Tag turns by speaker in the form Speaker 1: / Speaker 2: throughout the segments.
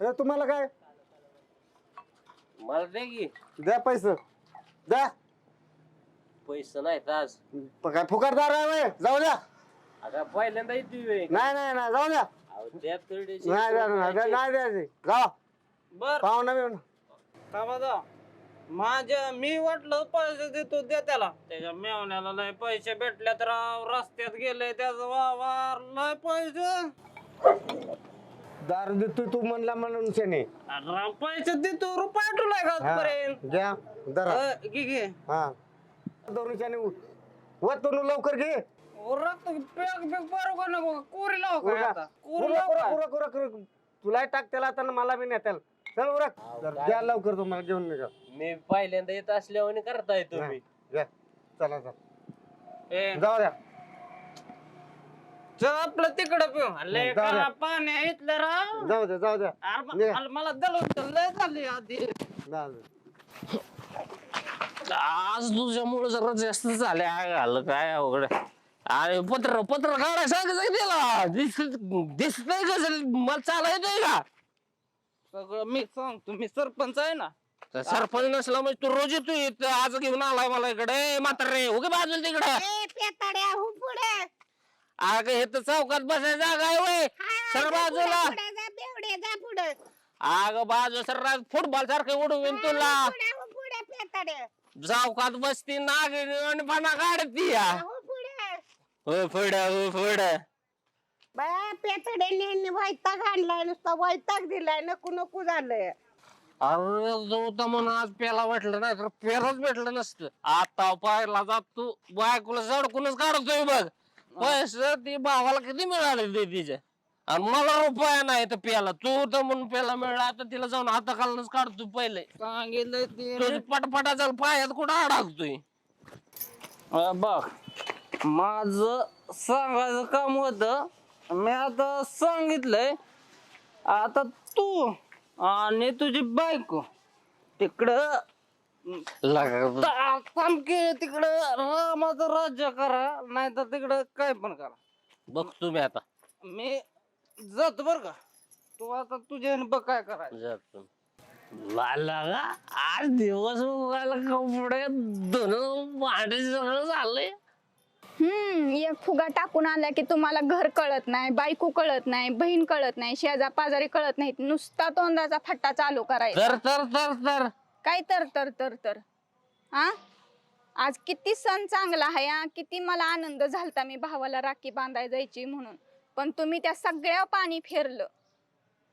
Speaker 1: हे तुम्हाला काय?
Speaker 2: मला दे की.
Speaker 1: द्या पैसे. द्या.
Speaker 2: पैसे नाहीत आज.
Speaker 1: प- काय फुकटदार आहे व्हय? जाऊ द्या.
Speaker 2: आता पहिल्यांदा येते वेळ
Speaker 1: नाही नाही नाही जाऊ द्या. नाही द्या नाही द्या- नाही द्यायचे. जा.
Speaker 3: बर.
Speaker 1: पाहुणा
Speaker 3: जा. माझ्या मी वाटलं पैसे देतो द्या त्याला. त्याच्या मेवण्याला लय पैसे भेटले तर रस्त्यात गेले त्याचा वावर. लय पैसे.
Speaker 1: दारू देतोय तू म्हणला म्हणून शेने
Speaker 3: अरे पैसे देतो रुपये तुला का
Speaker 1: हा,
Speaker 3: पर्यंत
Speaker 1: घ्या
Speaker 3: घे घे.
Speaker 1: हा. दोन्ही शेने व तू लवकर घे.
Speaker 3: रक्त पेक पेक बरं का नको. कोरी लाव काय
Speaker 1: उरका.
Speaker 3: आता? कोरी
Speaker 1: उरका,
Speaker 3: लाव
Speaker 1: उरका,
Speaker 3: काय?
Speaker 1: उरका, उरका, उरका. तुला टाक त्याला आता मला बी नाही त्याला चल उरक. लवकर तुम्हाला घेऊन निघा.
Speaker 2: मी पहिल्यांदा येत असल्यावर करताय तुम्ही.
Speaker 1: घ्या. चला चला.
Speaker 3: ए,
Speaker 1: जाऊ द्या.
Speaker 3: चल आपलं तिकडं पिऊ लय
Speaker 1: जाऊ द्या.
Speaker 3: करा पाणी इथलं राव.
Speaker 1: जाऊ द्या जाऊ द्या.
Speaker 3: अरे म-
Speaker 1: निघा.
Speaker 3: अरे मला दल लय झाली आधी.
Speaker 1: जाऊ द्या
Speaker 2: आज तुझ्यामुळे जरा जास्त झाले. आलं काय अवघड. आहे. आणि पत्र पत्र काढाय सांगायचं त्याला? दिसत दिसतंय कसं मला चाला येतोय का?
Speaker 3: सगळं मी सांगतो मी सरपंच आहे ना.
Speaker 2: तर सरपंच नसला म्हणजे तू रोज येतो इथं आज घेऊन आलाय मला इकडे. म्हातारे उगे बाजूला तिकडे. अगं हे तर चौकात बसायची जागा आहे वय. सर बाजूला. अगं बाजू सर फुटबॉल सारखं उडवीन तुला. चौकात बसती नागिणी आणि पणा काढती या. हो पुढे. हो
Speaker 4: बाया पेतड्याने वैताग आणलाय नुसता वैताग दिलाय नको नको झालंय.
Speaker 2: अरे जो तर म्हणून आज प्याला वाटलं नाही तर प्यालाच भेटलं नसतं. आता पाहायला जात तू बायकोला सडकूनच काढतोय बघ. पैसे ती भावाला किती मिळाले ते आणि मला रुपया नाही तर प्याला. तू तर म्हणून प्याला मिळाला. आता तिला जाऊन हाताखालूनच काढतो पहिले.
Speaker 3: सांगितलं ते.
Speaker 2: तुझी पटपटा चाल पायात कुठं अडकतोय?
Speaker 3: अं, बघ माझ सांगायचं काम होत मी आता सांगितलंय आता तू आणि तुझी बायको तिकडं थांबके तिकडं रामाचं राज्य करा नाही तर तिकडं काय पण करा.
Speaker 2: बघतो मी आता.
Speaker 3: मी जातो बर का. तू आता तुझ्या बघ काय करायचं.
Speaker 2: जातो. लाला का आज दिवस उगायला कपडे दोन भांडे सगळं झालंय.
Speaker 5: हम्म एक फुगा टाकून आला की तुम्हाला घर कळत नाही बायको कळत नाही बहीण कळत नाही शेजा पाजारी कळत नाहीत. नुसता तोंडाचा फट्टा चालू करायचा.
Speaker 2: तर तर तर तर.
Speaker 5: काय तर तर तर तर. हा आज किती सण चांगला आहे हा किती मला आनंद झालता मी भावाला राखी बांधाय जायची म्हणून. पण तुम्ही त्या सगळ्या पाणी फेरलं.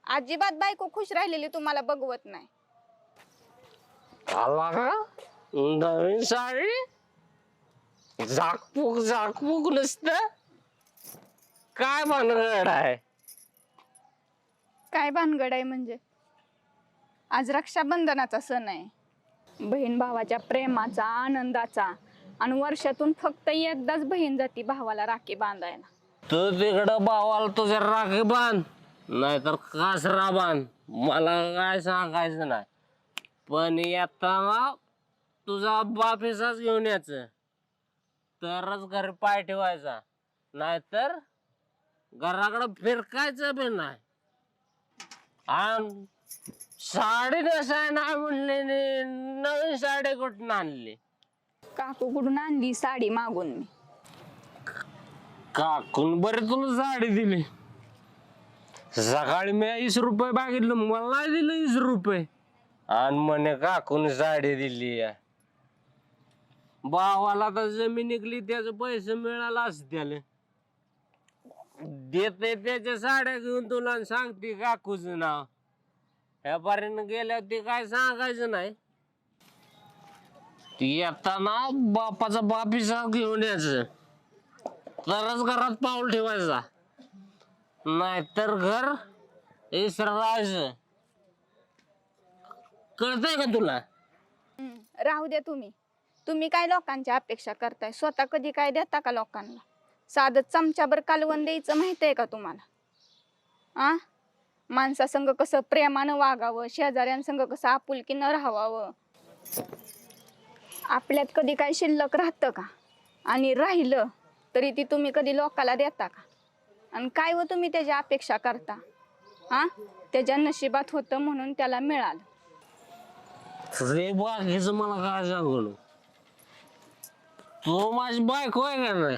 Speaker 5: अजिबात बायको खुश राहिलेली तुम्हाला बघवत नाही.
Speaker 2: आला का? नवीन साडी? झाकपूक झाकपूक नसत. काय भानगड आहे?
Speaker 5: काय भानगड आहे म्हणजे? आज रक्षाबंधनाचा सण आहे. बहीण भावाच्या प्रेमाचा आनंदाचा आणि वर्षातून फक्त एकदाच बहीण जाती भावाला राखी बांधायला.
Speaker 2: तू तिकडं भावाला तुझ्या राखी बांध नाहीतर कासरा बांध. मला काय सांगायचं नाही. पण येताना तुझा बापीचाच घेऊन यायचं. तरच घरी पाय ठेवायचा. नाहीतर घराकडं फिरकायचं बी नाही. आणि साडी नेसाय नाही म्हणले नी, नवीन साडी कुठून आणली?
Speaker 5: काकू कुठून आणली? साडी मागून मी.
Speaker 2: काकून बरे तुला साडी दिली. सकाळी मी वीस रुपये मागितलं मला नाही दिलं वीस रुपये. आणि म्हणे काकून साडी दिली आहे. भावाला तर जमीन निघली त्याचे पैसे मिळाला असत्याले देते त्याच्या साड्या घेऊन तुला आणि सांगते काकूच नाव. ह्यापर्यंत गेल्यावर ते काय सांगायचं नाही. ती येताना बापाचा बापीचा घेऊन यायचं. तरच घरात पाऊल ठेवायचा. नाहीतर घर इसरायचं कळतंय का तुला?
Speaker 5: हम्म, राहू द्या तुम्ही. तुम्ही काय लोकांच्या अपेक्षा करताय? स्वतः कधी काय देता का लोकांना? साधं चमच्याभर कालवण द्यायचं माहीत आहे का तुम्हाला? आ? माणसासंग कसं प्रेमानं वागावं शेजाऱ्यांसंग कसं आपुलकीनं राहावावं आपल्यात कधी काय शिल्लक राहतं का? आणि राहिलं तरी ती तुम्ही कधी लोकाला देता का? आणि काय व तुम्ही त्याची अपेक्षा करता? हा? त्याच्या नशिबात होतं म्हणून त्याला मिळालं.
Speaker 2: रे बाकीचं मला काय सांगू? तू माझी बायको आहे का नाही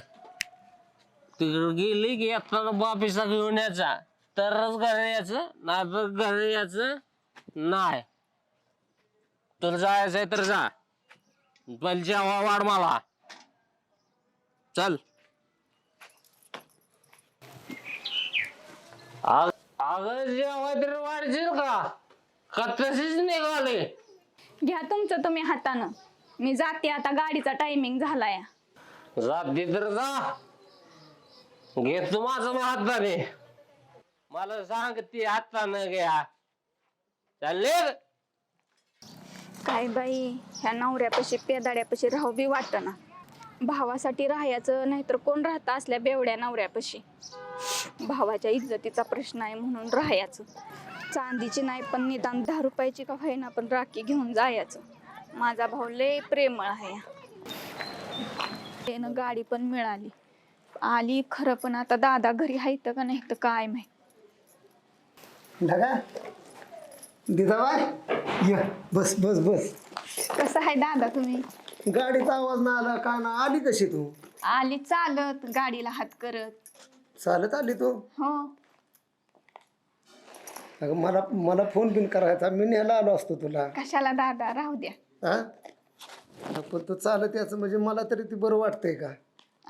Speaker 2: तिकडे गेली की आता बापीसा घेऊन यायचा. तरच घरी यायचं नाही तर घरी यायचं नाही. तुला जायचंय तर जा. पण जेव्हा वाढ मला. चल. अग अगं जेव्हा तरी वाढशील का? का तशीच निघाली?
Speaker 5: घ्या तुमचं तुम्ही हातानं. मी जाते आता गाडीचा टायमिंग झालाय.
Speaker 2: जाते तर जा. घेतो माझं हाताने मला सांग ती हातानं घ्या. चालले?
Speaker 5: काय बाई ह्या नवऱ्यापाशी पेदाड्यापाशी राहू बी वाटना. भावासाठी राहायचं नाहीतर कोण राहत असल्या बेवड्या नवऱ्यापाशी? भावाच्या इज्जतीचा प्रश्न आहे म्हणून राहायचं. चांदीची नाही पण निदान दहा रुपयाची का होईना पण राखी घेऊन जायचं. माझा भाऊ लय प्रेमळ आहे. त्यानं गाडी पण मिळाली. आली खरं पण आता दादा घरी आहेत का नाही तर काय माहीत.
Speaker 1: ढगा. दिदाबाई ये बस बस बस.
Speaker 5: कसं आहे दादा तुम्ही?
Speaker 1: गाडीचा आवाज ना आला का ना आली कशी तू?
Speaker 5: आली चालत गाडीला हात करत.
Speaker 1: चालत आली तू?
Speaker 5: हो.
Speaker 1: अगं मला मला फोन बिन करायचा मी न्यायला आलो असतो तुला.
Speaker 5: कशाला दादा? राहू द्या.
Speaker 1: हा पण तू चालत याचं म्हणजे मला तरी ती बरं वाटतंय का?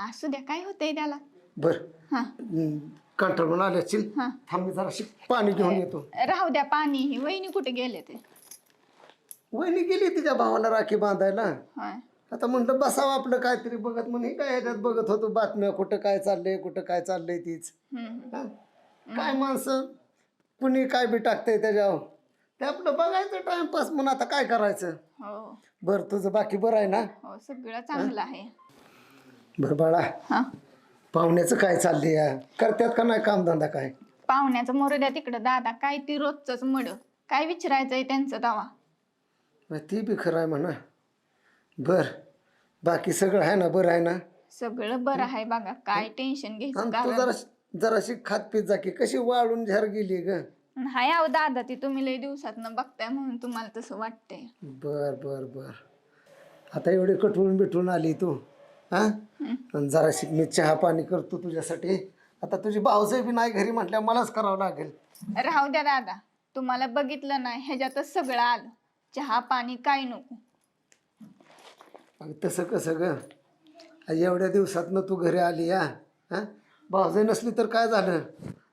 Speaker 5: असू द्या काय होतंय त्याला?
Speaker 1: बर.
Speaker 5: हा.
Speaker 1: कंटाळून आले असशील
Speaker 5: हा.
Speaker 1: थांब मी जरा पाणी घेऊन येतो.
Speaker 5: राहू द्या पाणी. ही वहिनी कुठे गेले ते?
Speaker 1: वहिनी गेली तिच्या भावाला राखी बांधायला.
Speaker 5: होय.
Speaker 1: आता म्हटलं बसावं आपलं काहीतरी बघत म्हणे काय ह्याच्यात बघत होतो? बातम्या कुठं काय चाललंय कुठं काय चाललंय तीच.
Speaker 5: हम्म.
Speaker 1: हा? काय माणसं? कुणी काय बी टाकतंय त्याच्यावर. ते आपलं बघायचं टाइमपास म्हणून आता काय करायचं?
Speaker 5: हो.
Speaker 1: बरं तुझं बाकी बरं आहे ना?
Speaker 5: हो सगळं चांगलं आहे.
Speaker 1: बरं बाळा.
Speaker 5: हा.
Speaker 1: पाहुण्याचं काय चाललंय या? करतात का नाही कामधंदा काय?
Speaker 5: पाहुण्याचं मोरू द्या तिकडं. दादा काय ती रोजच मड? काय विचारायचंय त्यांचं दावा
Speaker 1: मग ती बी खरं आहे म्हणा. बर बाकी सगळं आहे ना? बरं आहे ना?
Speaker 5: सगळं बरं आहे बघा. काय टेन्शन घ्यायचं
Speaker 1: आणि तू
Speaker 5: कारण
Speaker 1: जरा जराशी खात पीत जा की. कशी वाळून झर गेली ग?
Speaker 5: हाय अहो दादा ती तुम्ही लय दिवसात बघताय म्हणून तुम्हाला तसं वाटतंय.
Speaker 1: बर बर बर. आता एवढी कटवून बिटवून आली तू. हा? जराशी मी चहा पाणी करतो तुझ्यासाठी. आता तुझी भाऊसाई बी नाही घरी म्हटल्या मलाच करावं लागेल.
Speaker 5: राहू द्या दादा तुम्हाला बघितलं नाही ह्याच्यातच सगळं आलं. चहा पाणी काय नको.
Speaker 1: अगं तसं कसं ग? एवढ्या दिवसातनं तू घरी आली या हा? नसली तर काय झालं?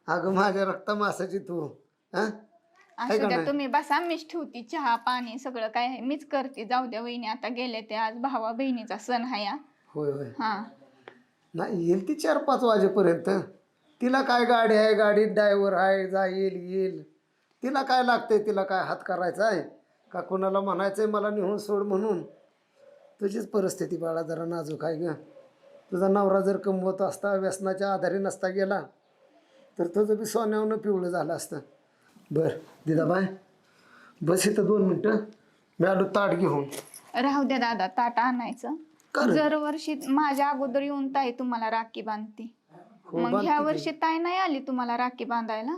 Speaker 1: अगं माझ्या रक्ता मासाची तू हा?
Speaker 5: असू द्या? तुम्ही बसा मीच ठेवती चहा पाणी सगळं काय आहे. मीच करते. जाऊ द्या वहिनी आता गेले ते आज भावा बहिणीचा सण आहे हा.
Speaker 1: होय होय.
Speaker 5: हा.
Speaker 1: नाही येईल ती चार पाच वाजेपर्यंत. तिला काय गाडी आहे गाडीत ड्रायव्हर आहे जा येईल येईल. तिला काय लागतंय तिला काय हात करायचा आहे? का कोणाला म्हणायचं आहे मला निहून सोड म्हणून? तुझीच परिस्थिती बाळा जरा नाजूक आहे ग. तुझा नवरा जर कमवत असता व्यसनाच्या आधारे नसता गेला तर तुझं बी सोन्यावनं पिवळं झालं असतं. बरं दिदाबाय बस इथं दोन मिनटं. मी आलो ताट घेऊन.
Speaker 5: राहू द्या दादा ताट आणायचं? दरवर्षी माझ्या अगोदर येऊन ताई तुम्हाला राखी बांधते.
Speaker 1: हो,
Speaker 5: मग
Speaker 1: बांधते
Speaker 5: ह्या
Speaker 1: की.
Speaker 5: वर्षी ताई नाही आली तुम्हाला राखी बांधायला?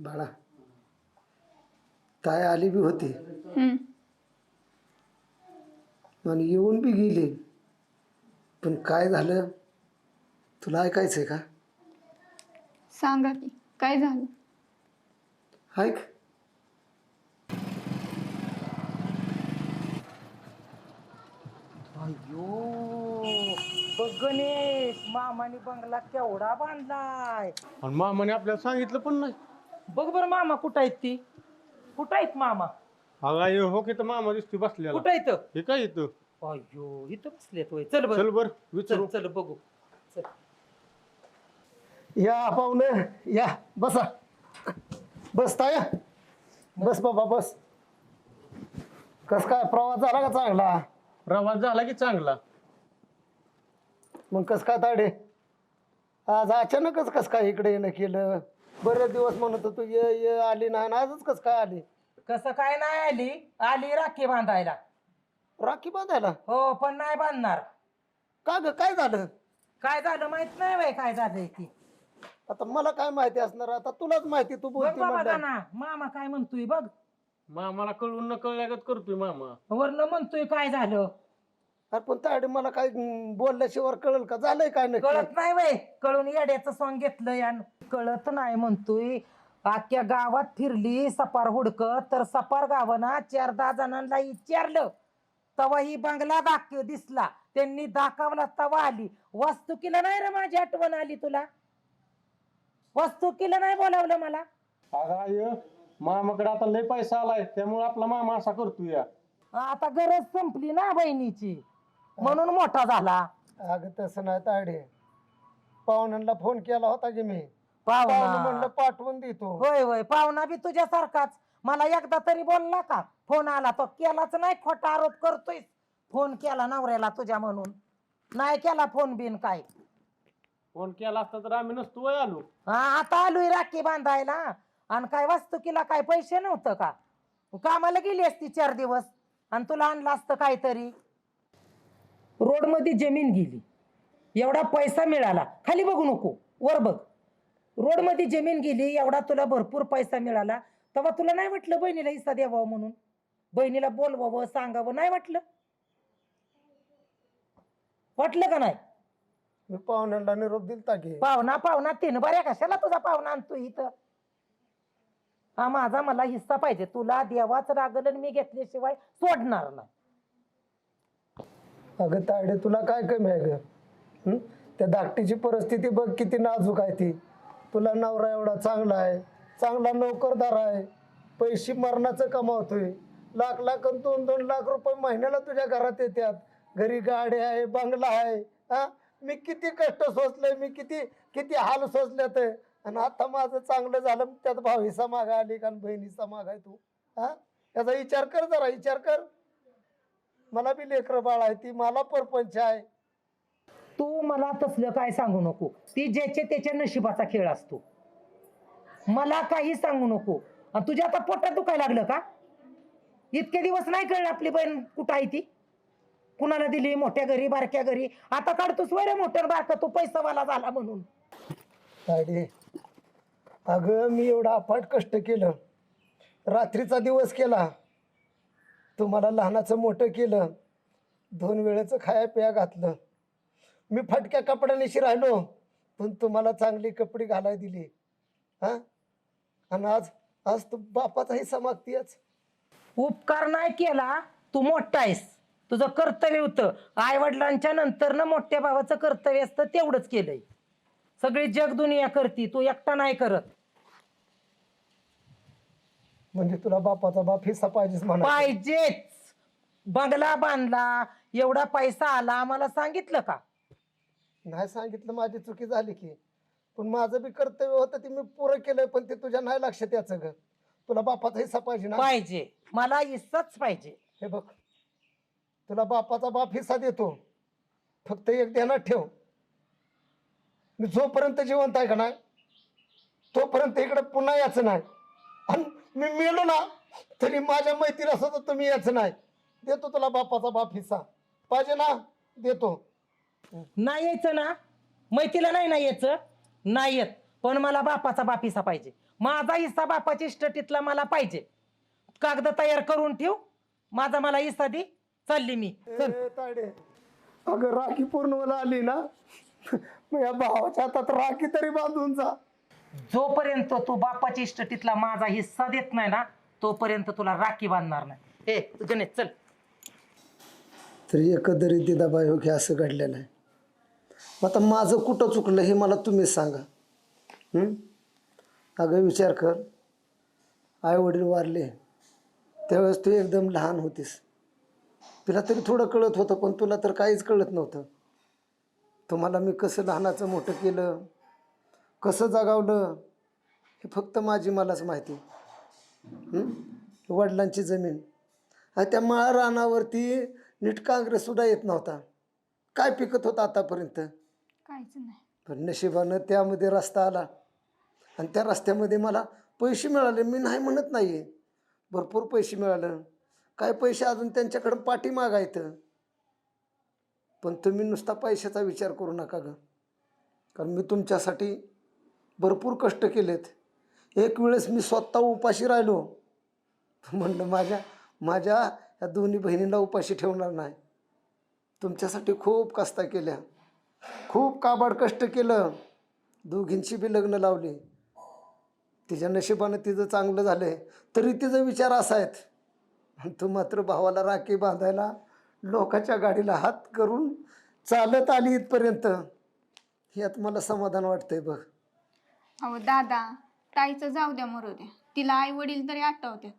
Speaker 1: बाळा ताय आली बी होती.
Speaker 5: हम्म.
Speaker 1: आणि येऊन बी गेली. पण काय झालं? तुला ऐकायचंय का?
Speaker 5: सांगा की काय झालं?
Speaker 1: ऐक.
Speaker 6: अयो बघ गणेश मामाने बंगला केवढा बांधलाय.
Speaker 7: आणि मामाने आपल्याला सांगितलं पण नाही.
Speaker 6: बघ बरं मामा कुठं आहेत ती. कुठं आहेत मामा?
Speaker 7: अगा ये हो की तर मामा दिसते बसलेला.
Speaker 6: कुठं आहेत
Speaker 7: हे काय येतं
Speaker 6: अयो इथं बसलेत होय. चल बर.
Speaker 7: चल बर
Speaker 6: चल
Speaker 7: विचारू.
Speaker 6: चल बघू. चल.
Speaker 1: या पाहुणे या बसा. बस ताया बस बाबा बस. कस काय प्रवास झाला का चांगला?
Speaker 7: प्रवास झाला की चांगला?
Speaker 1: मग कस काय ताडे? आज अचानकच कस काय इकडे येणं केलं? बरेच दिवस म्हणत होतो ये ये आली नाही आणि आजच कस काय आली?
Speaker 6: कसं काय नाही आली. आली राखी बांधायला.
Speaker 1: राखी बांधायला?
Speaker 6: हो पण नाही बांधणार.
Speaker 1: का ग? काय झालं?
Speaker 6: काय झालं माहीत नाही बाई काय झालंय ती.
Speaker 1: आता मला काय माहिती असणार? आता तुलाच माहिती तू
Speaker 6: बघ
Speaker 1: बोलती
Speaker 6: बाबा
Speaker 1: म्हणलं
Speaker 6: ना मामा काय म्हणतोय बघ.
Speaker 7: मामाला कळून न कळल्यागत करतोय मामा.
Speaker 6: वरनं म्हणतोय काय झालं?
Speaker 1: अरे पण ताडे मला काय बोलल्याशिवाय कळेल का? झालंय काय नक्की?
Speaker 6: कळत नाही वय कळून येड्याचं सॉंग घेतलं या कळत नाही म्हणतोय. अख्ख्या गावात फिरली सपार हुडकत तर सपार गावाना चार दहा जणांना विचारलं तवा ही बंगला दाखव दिसला. त्यांनी दाखवला तवा आली. वास्तुकीला नाही रे माझी आठवण आली तुला? वास्तुकीला नाही बोलावलं मला?
Speaker 7: अगं आय मामाकडे आता लय पैसा आलाय त्यामुळे आपला मामा असा करतोय या.
Speaker 6: आता गरज संपली ना बहिणीची. म्हणून मोठा झाला.
Speaker 1: अगं तसं नाही ताडे पाहुण्यांना फोन केला होता की मी. पाहुणे. म्हणलं
Speaker 6: पाहुणा
Speaker 1: पाठवून देतो.
Speaker 6: होय होय. पाहुणा बी तुझ्यासारखाच. मला एकदा तरी बोलला का? फोन आला तो. केलाच नाही. खोटा आरोप करतोय फोन केला नवऱ्याला तुझ्या म्हणून. नाही केला फोन बिन काय.
Speaker 7: फोन केला असता तर आम्ही नसतो वय आलो.
Speaker 6: हा आता आलोय राखी बांधायला. आणि काय वास्तुकीला काय पैसे नव्हतं का? कामाला गेली असती चार दिवस आणि तुला आणलं असतं काहीतरी. रोडमध्ये जमीन गेली. एवढा पैसा मिळाला. खाली बघू नको. वर बघ. रोडमध्ये जमीन गेली एवढा तुला भरपूर पैसा मिळाला. तेव्हा तुला नाही वाटलं बहिणीला हिस्सा द्यावा म्हणून? बहिणीला बोलवावं सांगावं नाही वाटलं? वाटलं का नाही?
Speaker 1: मी पाहुण्यांना निरोप दिलता की.
Speaker 6: पाहुणा पाहुणा तीन बऱ्या कशाला तुझा पाहुणा आणतो इथं? हा माझा मला हिस्सा पाहिजे. तुला देवाच रागलन आणि मी घेतल्याशिवाय सोडणार नाही.
Speaker 1: अगं ताडे तुला काय कमी आहे ग? हं? त्या धाकटीची परिस्थिती बघ किती नाजूक आहे ती. तुला नवरा एवढा चांगला आहे चांगला नोकरदार आहे. पैसे मरणाचं कमावतोय. लाख लाख आणि दोन दोन लाख रुपये महिन्याला तुझ्या घरात येतात घरी गाडी आहे बंगला आहे. हा? मी किती कष्ट सोसले मी किती किती हाल सोसल्यात. आणि आता माझं चांगलं झालं त्यात भावीसा मागा आली का बहिणीचा मागाय तू? हा? याचा विचार कर जरा विचार कर. मला बी लेकरं बाळ आहे ती मला परपंच आहे.
Speaker 6: तू मला तसलं काय सांगू नको. ती ज्याच्या त्याच्या नशिबाचा खेळ असतो. मला काही सांगू नको. आणि तुझ्या आता पोटात दुखायला लागलं का? इतके दिवस नाही कळलं आपली बहीण कुठं आहे ती? कुणाला दिली? मोठ्या घरी बारक्या घरी? आता काढतोस वय रे मोठ्या बारका. तो पैसावाला झाला म्हणून.
Speaker 1: तायडे अगं मी एवढं अफाट कष्ट केलं. रात्रीचा दिवस केला. तुम्हाला लहानाचं मोठं केलं. दोन वेळेचं खाया पिया घातलं. मी फटक्या कपड्यानेशी राहिलो पण तुम्हाला चांगली कपडे घालाय दिली. हां? आणि आज आज तू बापाचाही समागतीयच
Speaker 6: उपकार नाही केला. तू मोठा आहेस. तुझं कर्तव्य होतं. आई वडिलांच्या नंतर ना मोठ्या भावाचं कर्तव्य असतं तेवढंच केलंय. सगळी जग दुनिया करती तू एकटा नाही करत.
Speaker 1: म्हणजे तुला बापाचा बाप हिस्सा पाहिजेच म्हणा
Speaker 6: पाहिजेच. बंगला बांधला एवढा पैसा आला आम्हाला सांगितलं का?
Speaker 1: नाही सांगितलं माझी चुकी झाली की. पण माझं बी कर्तव्य होतं ते मी पुरं केलंय पण ते तुझ्या नाही लक्षात याचं ग. तुला बापाचा हिस्सा पाहिजे ना?
Speaker 6: पाहिजे. मला हिस्साच पाहिजे.
Speaker 1: हे बघ. तुला बापाचा बाप हिस्सा देतो. फक्त एक ध्यानात ठेव. मी जोपर्यंत जिवंत आहे का नाही तोपर्यंत इकडे पुन्हा यायचं नाही. आणि मी मेलो ना तरी माझ्या मैत्रीला सुद्धा तुम्ही यायचं नाही. देतो तुला बापाचा बाप हिस्सा. पाहिजे ना? देतो.
Speaker 6: नाही यायचं ना? मैतीला नाही ना यायचं? नाही येत. पण मला बापाचा बाप हिस्सा पाहिजे. माझा हिस्सा बापाच्या इस्टेटीतला मला पाहिजे. कागद तयार करून ठेव. माझा मला हिस्सा दे. चालली मी. चल.
Speaker 1: ए, तायडे. अगं राखी पूर्ण आली ना? मग या भावाच्या हातात राखी तरी बांधून जा.
Speaker 6: जोपर्यंत तू बापाच्या इस्टेटीतला माझा हिस्सा देत नाही ना तोपर्यंत तुला राखी बांधणार नाही. ए तू गणेश चल.
Speaker 1: तरी एकंदरीत दिदाबाई हो की असं घडलेलं आहे. मग आता माझं कुठं चुकलं हे मला तुम्हीच सांगा. हं? अगं विचार कर. आई वडील वारले. त्यावेळेस तू एकदम लहान होतीस. तुला तरी थोडं कळत होतं पण तुला तर काहीच कळत नव्हतं. तुम्हाला मी कसं लहानाचं मोठं केलं? कसं जगावलं? हे फक्त माझी मलाच माहिती? वडिलांची जमीन. आणि त्या माळ रानावरती नीट काँग्रेससुद्धा येत नव्हता. काय पिकत होतं आतापर्यंत?
Speaker 5: काहीच नाही.
Speaker 1: पण नशिबानं त्यामध्ये रस्ता आला. आणि त्या रस्त्यामध्ये मला पैसे मिळाले. मी नाही म्हणत नाही भरपूर पैसे मिळालं. काय पैसे अजून त्यांच्याकडं पाठी मागायचं पण तुम्ही नुसता पैशाचा विचार करू नका ग. कारण मी तुमच्यासाठी भरपूर कष्ट केलेत. एक वेळेस मी स्वतः उपाशी राहिलो. म्हणलं माझ्या माझ्या ह्या दोन्ही बहिणींना उपाशी ठेवणार नाही. तुमच्यासाठी खूप कस्ता केल्या. खूप काबाड कष्ट केलं. दोघींची बी लग्न लावली. तिच्या नशिबानं तिचं चांगलं झालं आहे तरी तिचा विचार असा आहेत तू मात्र भावाला राखी बांधायला लोकाच्या गाडीला हात करून चालत आली इथपर्यंत. यात मला समाधान वाटतंय बघ.
Speaker 5: अहो दादा ताईचं जाऊ द्या मरू द्या. तिला आई वडील तरी आठवतात.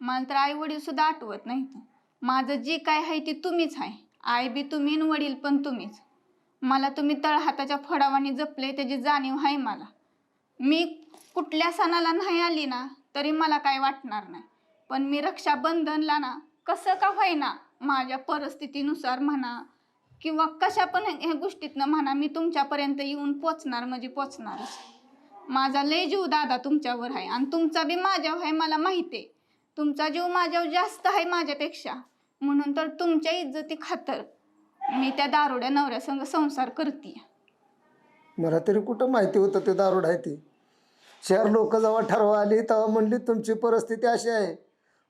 Speaker 5: मला तर आई वडील सुद्धा आठवत नाहीत. माझं जे काय आहे ते तुम्हीच आहे. आई बी तुम्ही आणि वडील पण तुम्हीच. मला तुम्ही तळहाताच्या फडावाने जपले त्याची जाणीव आहे मला. मी कुठल्या सणाला नाही आली ना तरी मला काय वाटणार नाही. पण मी रक्षाबंधनला ना कसं का होईना माझ्या परिस्थितीनुसार म्हणा किंवा कशा पण ह्या गोष्टीतनं म्हणा मी तुमच्यापर्यंत येऊन पोचणार म्हणजे पोचणारच माझा लय जीव दादा तुमच्यावर आहे आणि तुमचा बी माझ्यावर आहे मला माहिती आहे. तुमचा जीव माझ्यावर जास्त आहे माझ्यापेक्षा. म्हणून तर तुमच्या इज्जती खातर मी त्या दारुड्या नवऱ्यासंग संसार करते
Speaker 1: मला तरी कुठं माहिती होतं ते दारूड आहे ती? चार लोक जेव्हा ठरवा आली तेव्हा म्हणली तुमची परिस्थिती अशी आहे.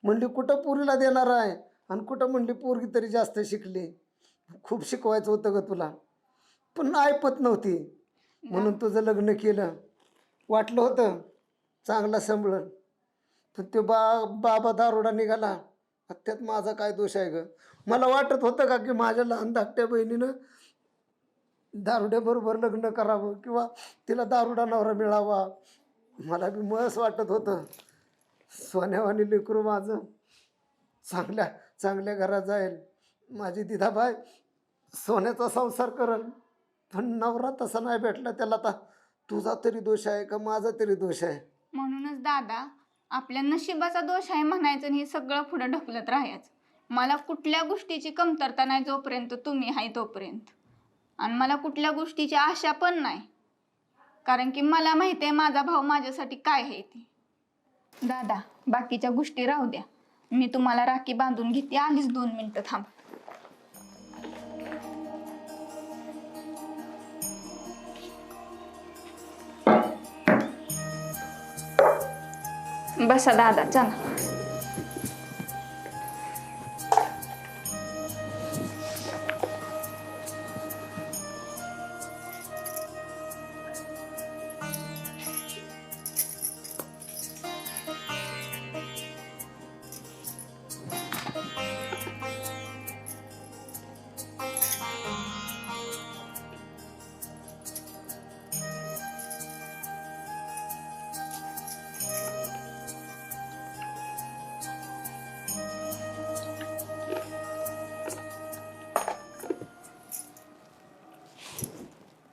Speaker 1: म्हणली कुठं पुरीला देणार आहे? आणि कुठं म्हणली पोरगी तरी जास्त शिकली. खूप शिकवायचं होतं ग तुला. पण ऐपत नव्हती. म्हणून तुझं लग्न केलं. वाटलं होतं चांगला संभळण पण तो बा बाबा दारोडा निघाला. त्यात माझा काय दोष आहे ग? मला वाटत होतं का की माझ्या लहान धाकट्या बहिणीनं दारुड्याबरोबर लग्न करावं किंवा तिला दारुडा नवरा मिळावा. मला बी मस वाटत होतं. सोन्यावानी लेकरू माझं. चांगल्या चांगल्या घरात जाईल. माझी दिदाबाई सोन्याचा संसार करल. पण नवरा तसा नाही भेटला त्याला आता. तुझा तरी दोष आहे का माझा तरी दोष आहे?
Speaker 5: म्हणूनच दादा आपल्या नशिबाचा दोष आहे म्हणायचं आणि हे सगळं पुढं ढकलत राहायचं. मला कुठल्या गोष्टीची कमतरता नाही जोपर्यंत तुम्ही आहे तोपर्यंत. आणि मला कुठल्या गोष्टीची आशा पण नाही. कारण की मला माहिती आहे माझा भाऊ माझ्यासाठी काय आहे ते. दादा बाकीच्या गोष्टी राहू द्या. मी तुम्हाला राखी बांधून घेते. आलीच दोन मिनिटं थांब. बसा दादा चला.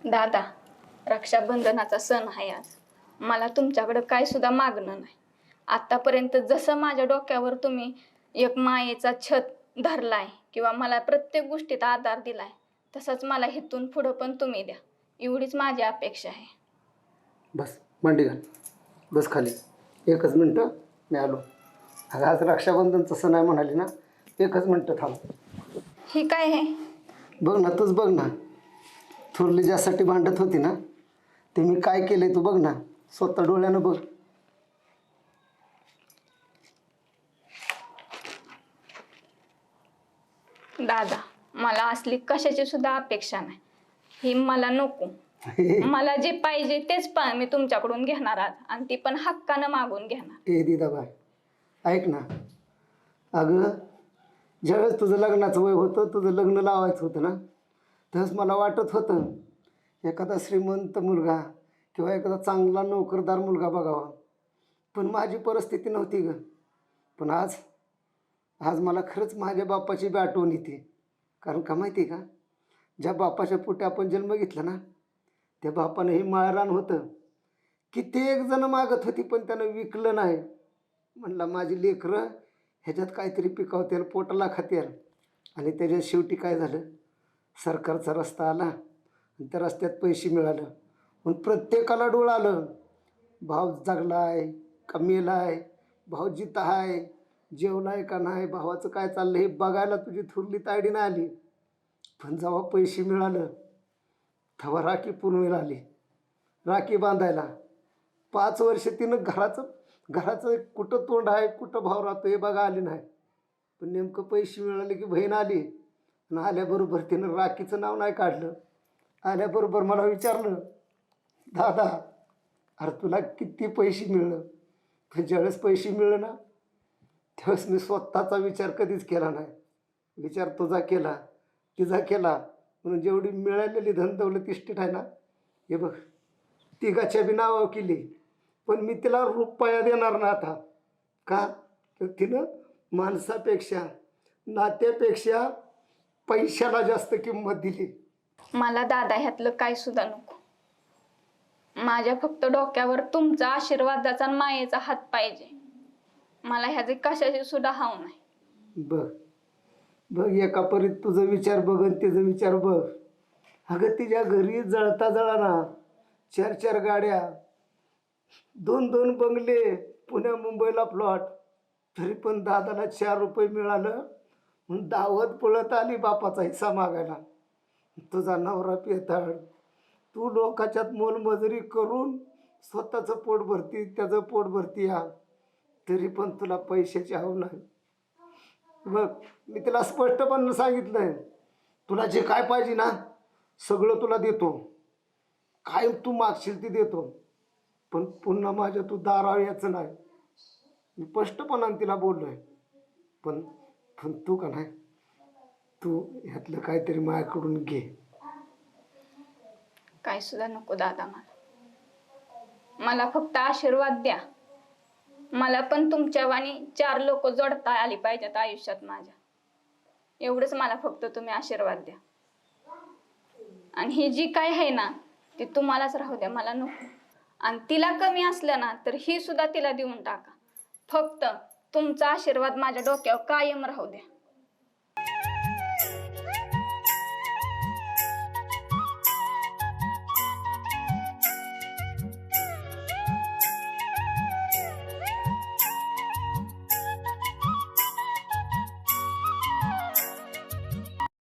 Speaker 5: दादा रक्षाबंधनाचा सण आहे आज. मला तुमच्याकडं काय सुद्धा मागणं नाही. आतापर्यंत जसं माझ्या डोक्यावर तुम्ही एक मायेचा छत धरलाय किंवा मला प्रत्येक गोष्टीत आधार दिलाय तसंच मला इथून पुढं पण तुम्ही द्या. एवढीच माझी अपेक्षा आहे.
Speaker 1: बस मांडी घाल. बस खाली. एकच मिनटं मी आलो. अगं आज रक्षाबंधनचं सण आहे म्हणाली ना एकच मिनटं थांब.
Speaker 5: ही काय आहे
Speaker 1: बघ ना तूच बघ ना. थोरली ज्यासाठी भांडत होती ना ते मी काय केलंय तू बघ ना स्वतः डोळ्यानं बघ.
Speaker 5: दादा मला असली कशाची सुद्धा अपेक्षा नाही. ही मला नको. मला जे पाहिजे तेच पा मी तुमच्याकडून घेणार आज आणि ती पण हक्कानं मागून घेणार.
Speaker 1: ए दिदाबाई ऐक ना. अगं ज्यावेळेस तुझं लग्नाचं वय होतं तुझं लग्न लावायचं होतं ना त्यावेळेस मला वाटत होतं एखादा श्रीमंत मुलगा किंवा एखादा चांगला नोकरदार मुलगा बघावा. पण माझी परिस्थिती नव्हती ग. पण आज आज मला खरंच माझ्या बापाची बी आठवण येते. कारण का माहिती आहे का? ज्या बापाच्या पोटी आपण जन्म घेतला ना त्या बापानं हे माळरान होतं. कित्येक जण मागत होती पण त्यानं विकलं नाही. म्हणला माझी लेकरं ह्याच्यात काहीतरी पिकावतील पोटाला खातील. आणि त्याच्या शेवटी काय झालं? सरकारचा रस्ता आला आणि त्या रस्त्यात पैसे मिळालं. पण प्रत्येकाला डोळ आलं. भाव जगलाय का आहे भाव जिता आहे जेवलाय का नाही भावाचं काय चाललं हे बघायला तुझी थुरली तायडी नाही आली. पण जेव्हा पैसे मिळालं तेव्हा राखी पूर्ण आली. राखी बांधायला. पाच वर्ष तिनं घराचं घराचं कुठं तोंड आहे कुठं भाव राहतो हे बघा आली नाही. पण नेमकं पैसे मिळाले की बहीण आली. आणि आल्याबरोबर तिनं राखीचं नाव नाही काढलं. आल्याबरोबर मला विचारलं दादा अरे तुला किती पैसे मिळलं? पण ज्यावेळेस पैसे मिळलं ना त्यावेळेस मी स्वतःचा विचार कधीच केला नाही. विचार तुझा केला तिचा केला. म्हणून जेवढी मिळालेली धन दौलत इष्टीट आहे ना हे बघ तिघाच्या बी नावं केली. पण मी तिला रुपया देणार ना आता. का? तर तिनं माणसापेक्षा नात्यापेक्षा पैशाला जास्त किंमत दिली.
Speaker 5: मला दादा ह्यातलं काय सुद्धा नको. माझ्या फक्त डोक्यावर तुमचा आशीर्वादाचा आणि मायेचा हात पाहिजे. मला ह्याचे कशाचे सुद्धा हाव नाही.
Speaker 1: बघ बघ एका परीत तुझं विचार बघ आणि तिचा विचार बघ. अगं तिच्या घरी जळता जळाना चार चार गाड्या दोन दोन बंगले पुण्या मुंबईला प्लॉट तरी पण दादाला चार रुपये मिळालं. दावत पळत आली बापाचा हिस्सा मागायला. तुझा नवरा पेताळ. तू लोकाच्यात मोलमजुरी करून स्वतःचं पोट भरती त्याचं पोट भरती या तरी पण तुला पैशाची हव नाही. बघ मी तिला स्पष्टपणे सांगितलंय. तुला जे काय पाहिजे ना सगळं तुला देतो. काय तू मागशील ती देतो. पण पुन्हा माझ्या तू दाराव याचं नाही. मी स्पष्टपणाने तिला बोललोय. पण पण तू का नाही? तू ह्यातलं काहीतरी माझ्याकडून घे.
Speaker 5: काय सुद्धा नको दादा मला. मला फक्त आशीर्वाद द्या. मला पण तुमच्या वाणी चार लोक जोडता आली पाहिजेत आयुष्यात माझ्या. एवढंच मला फक्त तुम्ही आशीर्वाद द्या. आणि ही जी काय आहे ना ती तुम्हालाच राहू द्या मला नको. आणि तिला कमी असलं ना तर ही सुद्धा तिला देऊन टाका. फक्त तुमचा आशीर्वाद माझ्या डोक्यावर कायम राहू द्या.